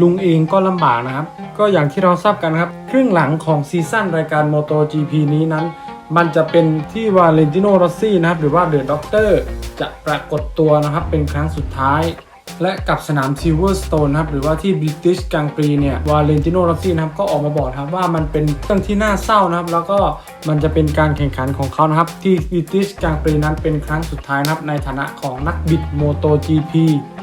ลุงเองก็ลำบากนะครับ ก็อย่างที่เราทราบกันครับ ครึ่งหลังของซีซั่นรายการ MotoGP นี้นั้น มันจะเป็นที่วาเลนติโนโรซี่นะครับ หรือว่าเดอะด็อกเตอร์จะปรากฏตัวนะครับเป็นครั้งสุดท้าย และกับสนามซิลเวอร์สโตนะครับหรือว่าที่บริติชกังปรีเนี่ยวาเลนติโนโรซี่นะครับก็ออกมาบอกครับว่ามันเป็นเรื่องที่น่าเศร้านะครับ แล้วก็มันจะเป็นการแข่งขันของเขานะครับ ที่บริติชกังปรีนั้นเป็นครั้งสุดท้ายนะครับในฐานะของนักบิดโมโต GP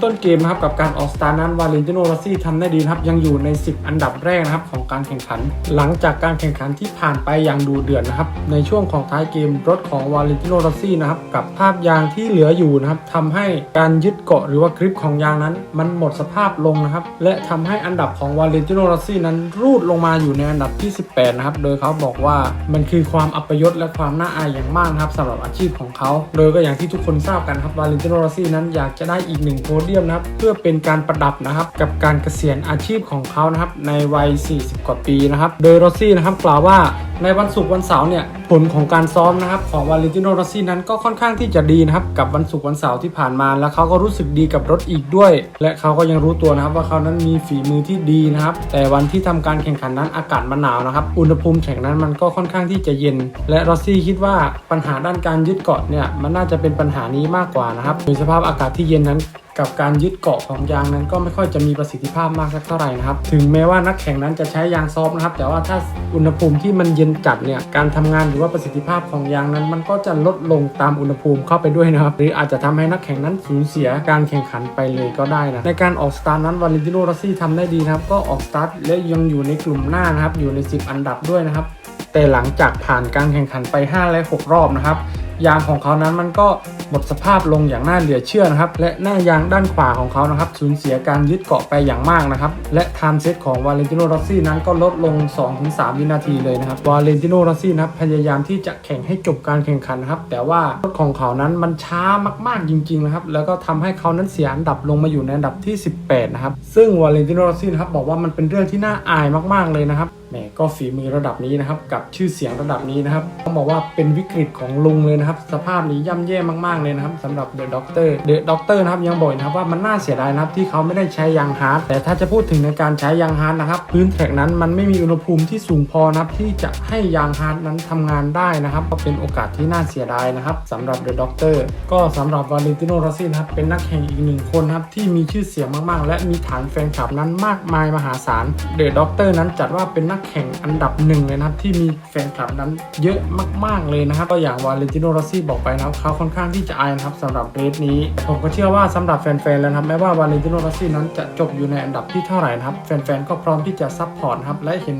ต้นเกมนะครับกับการออกสตาร์นั้นวาเลนติโนโรซี่ทำได้ดีครับยังอยู่ใน 10 อันดับแรกนะครับของการแข่งขัน หลังจากการแข่งขันที่ผ่านไปอย่างดูเดือดนะครับในช่วงของท้ายเกมรถของวาเลนติโนโรซี่นะครับกับภาพยางที่เหลืออยู่นะครับทำให้การยึดเกาะหรือว่ากริปของยางนั้นมันหมดสภาพลงนะครับ และทำให้อันดับของวาเลนติโนโรซี่นั้นรูดลงมาอยู่ในอันดับที่ 18 นะครับ โดยเขาบอกว่ามันคือความอัปยศและความน่าอายอย่างมากนะครับสำหรับอาชีพของเขา โดยก็อย่างที่ทุกคนทราบกันครับวาเลนติโนโรซี่นั้นอยากจะได้อีกหนึ่งโพเดียมนะครับเพื่อเป็นการประดับนะครับกับการเกษียณอาชีพของเขานะครับในวัย 40 กว่าปีนะครับ โดยโรซี่นะครับกล่าวว่าในวันศุกร์วันเสาร์เนี่ยผลของการซ้อมนะครับของวาเลนติโนโรซี่นั้นก็ค่อนข้างที่จะดีนะครับกับวันศุกร์วันเสาร์ที่ผ่านมา แล้วเขาก็รู้สึกดีกับรถอีกด้วย และเขาก็ยังรู้ตัวนะครับว่าเขานั้นมีฝีมือที่ดีนะครับ แต่วันที่ทำการแข่งขันนั้นอากาศมันหนาวนะครับ อุณหภูมิแข่งนั้นมันก็ค่อนข้างที่จะเย็น และรอซี่คิดว่าปัญหาด้านการยึดเกาะเนี่ยมันน่าจะเป็นปัญหานี้มากกว่านะครับโดยสภาพอากาศที่เย็นนั้น กับการยึดเกาะของยางนั้นก็ไม่ค่อยจะมีประสิทธิภาพมากสักเท่าไหร่นะครับ ถึงแม้ว่านักแข่งนั้นจะใช้ยางซอฟนะครับ แต่ว่าถ้าอุณหภูมิที่มันเย็นจัดเนี่ย การทำงานหรือว่าประสิทธิภาพของยางนั้น มันก็จะลดลงตามอุณหภูมิเข้าไปด้วยนะครับ หรืออาจจะทำให้นักแข่งนั้นสูญเสียการแข่งขันไปเลยก็ได้นะ ในการออกสตาร์ทนั้นวาเลนติโนร o ซี่ทำได้ดีนะครับ ก็ออกสตาร์ทและยังอยู่ในกลุ่มหน้านะครับ อยู่ใน 10 อันดับด้วยนะครับ แต่หลังจากผ่านการแข่งขันไป 5 และ 6 รอบนะครับยางของเขานั้นมันก็ หมดสภาพลงอย่างน่าเหลือเชื่อนะครับ และหน้ายางด้านขวาของเขานะครับสูญเสียการยึดเกาะไปอย่างมากนะครับ และไทม์เซตของวาเลนติโนร o ซี่นั้นก็ลดลง 2-3 วินาทีเลยนะครับวาเลนติโนร o ซี่นะครับพยายามที่จะแข่งให้จบการแข่งขันนะครับ แต่ว่ารถของเขานั้นมันช้ามากๆจริงๆนะครับ แล้วก็ทำให้เขานั้นเสียอันดับลงมาอยู่ในอันดับที่ 18 นะครับ ซึ่งวาเลนติโนร o ซี่นะครับบอกว่ามันเป็นเรื่องที่น่าอายมากๆเลยนะครับ แหมก็ฝีมือระดับนี้นะครับ กับชื่อเสียงระดับนี้นะครับต้องบอกว่าเป็นวิกฤตของลุงเลยนะครับ สภาพนี้ย่ำแย่มากๆเลยนะครับสำหรับเดอะด็อกเตอร์เดอะด็อกเตอร์นะครับยังบอกนะครับว่ามันน่าเสียดายนะครับที่เขาไม่ได้ใช้ยางฮาร์ดแต่ถ้าจะพูดถึงในการใช้ยางฮาร์ดนะครับ พื้นแทร็กนั้นมันไม่มีอุณหภูมิที่สูงพอนะครับที่จะให้ยางฮาร์ดนั้นทำงานได้นะครับก็เป็นโอกาสที่น่าเสียดายนะครับสำหรับเดอะด็อกเตอร์ก็สำหรับวาเลนติโนร o ซี่นะครับเป็นนักแข่งอีกหนึ่งคนครับที่มีชื่อเสียงมากๆ และมีฐานแฟนคลับนั้นมากมายมหาศาลเดอะด็อกเตอร์นั้นจัดว่าเป็นนักแข่งอันดับหนึ่งเลยนะครับที่มีแฟนคลับนั้นเยอะมากๆเลยนะครับก็อย่างวาเลนติโนรอซี่บอกไปนะครับเขาค่อนข้างที่จะอายนะครับสำหรับเรสนี้ ผมก็เชื่อว่าสำหรับแฟนๆแล้วนะครับแม้ว่าวาเลนติโนรอซี่นั้นจะจบอยู่ในอันดับที่เท่าไหร่นะครับแฟนๆก็พร้อมที่จะซัพพอร์ตครับและเห็น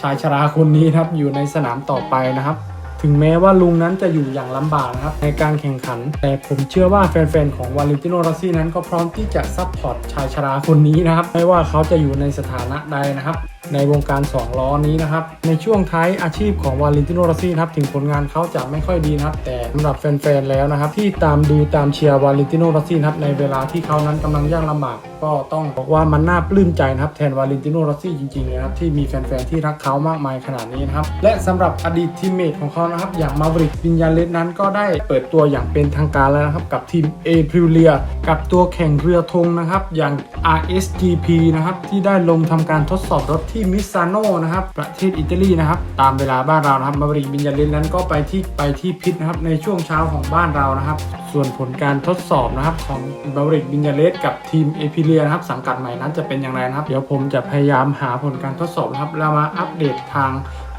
ชายชราคนนี้ครับอยู่ในสนามต่อไปนะครับ ถึงแม้ว่าลุงนั้นจะอยู่อย่างลำบากนะครับในการแข่งขัน แต่ผมเชื่อว่าแฟนๆของวาเลนติโนร o ซี่นั้นก็พร้อมที่จะซัพพอร์ตชายชราคนนี้นะครับ ไม่ว่าเขาจะอยู่ในสถานะใดนะครับ ในวงการ 2 ล้อนี้นะครับ ในช่วงท้ายอาชีพของวาเลนติโนร o ซี่นะครับ ถึงผลงานเขาจะไม่ค่อยดีนะครับ แต่สำหรับแฟนๆแล้วนะครับ ที่ตามดูตามเชียร์วาเลนติโนร o ซี่นะครับในเวลาที่เขานั้นกำลังยากลำบากก็ต้องบอกว่ามันน่าปลื้มใจนะครับแทนวาเลนติโนร o ซี่จริงๆเลยนะครับที่มีแฟนๆที่รักเขามากมายขนาดนี้นะครับและสำหรับอดีตทีมเมทของเขานะครับ อย่างมา v ริกบินยาเลสนั้นก็ได้เปิดตัวอย่างเป็นทางการแล้วนะครับ กับทีม a p r i l i a กับตัวแข่งเรือธงนะครับ อย่าง RSGP นะครับ ที่ได้ลงทำการทดสอบรถที่มิซานโนนะครับ ประเทศอิตาลีนะครับ ตามเวลาบ้านเรานะครับมา v ริกบินยาเลสนั้นก็ไปที่ไปที่พิษนะครับในช่วงเช้าของบ้านเรานะครับ ส่วนผลการทดสอบนะครับของบาริกบินยาเลสกับทีมเอพิเลียนะครับสังกัดใหม่นั้นจะเป็นอย่างไรนะครับ เดี๋ยวผมจะพยายามหาผลการทดสอบนะครับแล้วมาอัปเดตทาง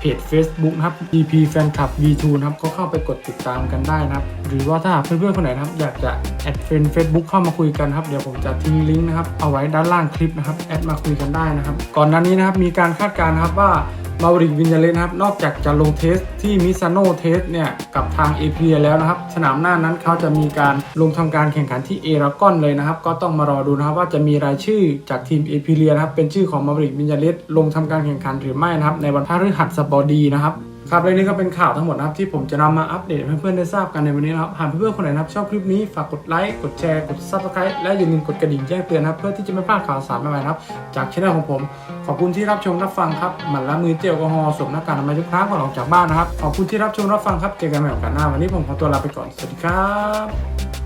เพจ Facebook นะครับ EP Fan Club V2 นะครับก็เข้าไปกดติดตามกันได้นะครับ หรือว่าถ้าเพื่อนๆคนไหนนะครับ อยากจะแอดเฟน Facebook เข้ามาคุยกันครับ เดี๋ยวผมจะทิ้งลิงก์นะครับเอาไว้ด้านล่างคลิปนะครับแอดมาคุยกันได้นะครับ ก่อนหน้านี้นะครับมีการคาดการณ์นะครับว่า มาริกวินยาเลสนะครับนอกจากจะลงเทสที่มิซานโนเทสเนี่ยกับทางเอเพียแล้วนะครับ สนามหน้านั้นเขาจะมีการลงทำการแข่งขันที่เอรากอนเลยนะครับ ก็ต้องมารอดูนะครับว่าจะมีรายชื่อจากทีมเอเพียนะครับเป็นชื่อของมาริกวินยาเลสลงทำการแข่งขันหรือไม่นะครับในวันพฤหัสบดีนะครับ ครับและนี่ก็เป็นข่าวทั้งหมดนะครับที่ผมจะนำมาอัปเดตให้เพื่อนๆได้ทราบกันในวันนี้นะครับหากเพื่อนๆคนไหนนะครับชอบคลิปนี้ฝากกดไลค์กดแชร์กด subscribe และอย่าลืมกดกระดิ่งแจ้งเตือนนะครับ เพื่อที่จะไม่พลาดข่าวสารใหม่ๆนะครับ จากช่องของผม ขอบคุณที่รับชมรับฟังครับหมั่นล้างมือเจลแอลกอฮอล์สวมหน้ากากอนามัยทุกครั้งก่อนออกจากบ้านนะครับขอบคุณที่รับชมรับฟังครับเจอกันใหม่โอกาสหน้าวันนี้ผมขอตัวลาไปก่อนสวัสดีครับ